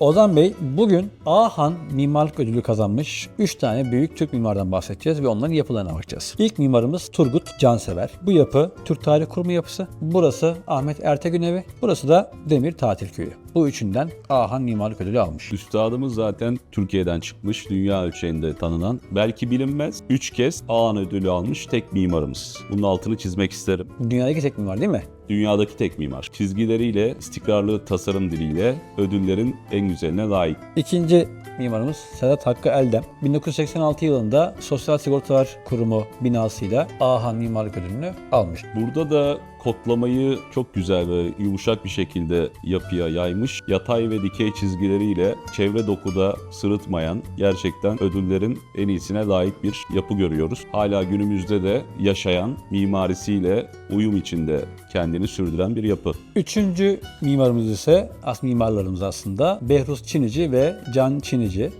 Ozan Bey bugün Ahan Mimarlık Ödülü kazanmış 3 tane büyük Türk mimardan bahsedeceğiz ve onların yapılarına bakacağız. İlk mimarımız Turgut Cansever. Bu yapı Türk Tarih Kurumu yapısı. Burası Ahmet Ertegün evi. Burası da Demir Tatil Köyü. Bu üçünden Ahan Mimarlık Ödülü almış. Üstadımız zaten Türkiye'den çıkmış, dünya ölçeğinde tanınan, belki bilinmez, 3 kez Ağan ödülü almış tek mimarımız. Bunun altını çizmek isterim. Dünyadaki tek mimar değil mi? Dünyadaki tek mimar. Çizgileriyle, istikrarlı tasarım diliyle ödüllerin en güzeline layık. İkinci mimarımız Sedat Hakkı Eldem. 1986 yılında Sosyal Sigortalar Kurumu binasıyla Ahan Mimarlık Ödülünü almış. Burada da kodlamayı çok güzel ve yumuşak bir şekilde yapıya yaymış. Yatay ve dikey çizgileriyle çevre dokuda sırıtmayan gerçekten ödüllerin en iyisine layık bir yapı görüyoruz. Hala günümüzde de yaşayan mimarisiyle uyum içinde kendini sürdüren bir yapı. Üçüncü mimarımız ise as mimarlarımız aslında Behruz Çinici ve Can Çinici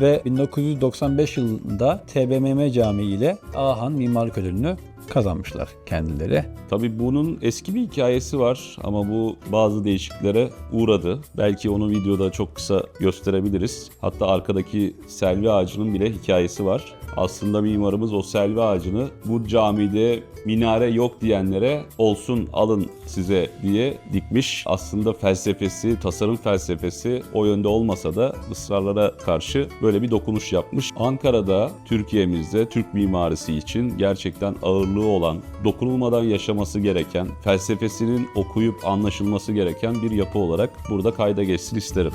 ve 1995 yılında TBMM Camii ile Ahan Mimarlık Ödülünü kazanmışlar kendileri. Tabii bunun eski bir hikayesi var ama bu bazı değişikliklere uğradı. Belki onu videoda çok kısa gösterebiliriz. Hatta arkadaki selvi ağacının bile hikayesi var. Aslında mimarımız o selvi ağacını bu camide minare yok diyenlere olsun alın size diye dikmiş. Aslında felsefesi, tasarım felsefesi o yönde olmasa da ısrarlara karşı böyle bir dokunuş yapmış. Ankara'da, Türkiye'mizde Türk mimarisi için gerçekten ağırlığı olan, dokunulmadan yaşaması gereken, felsefesinin okuyup anlaşılması gereken bir yapı olarak burada kayda geçsin isterim.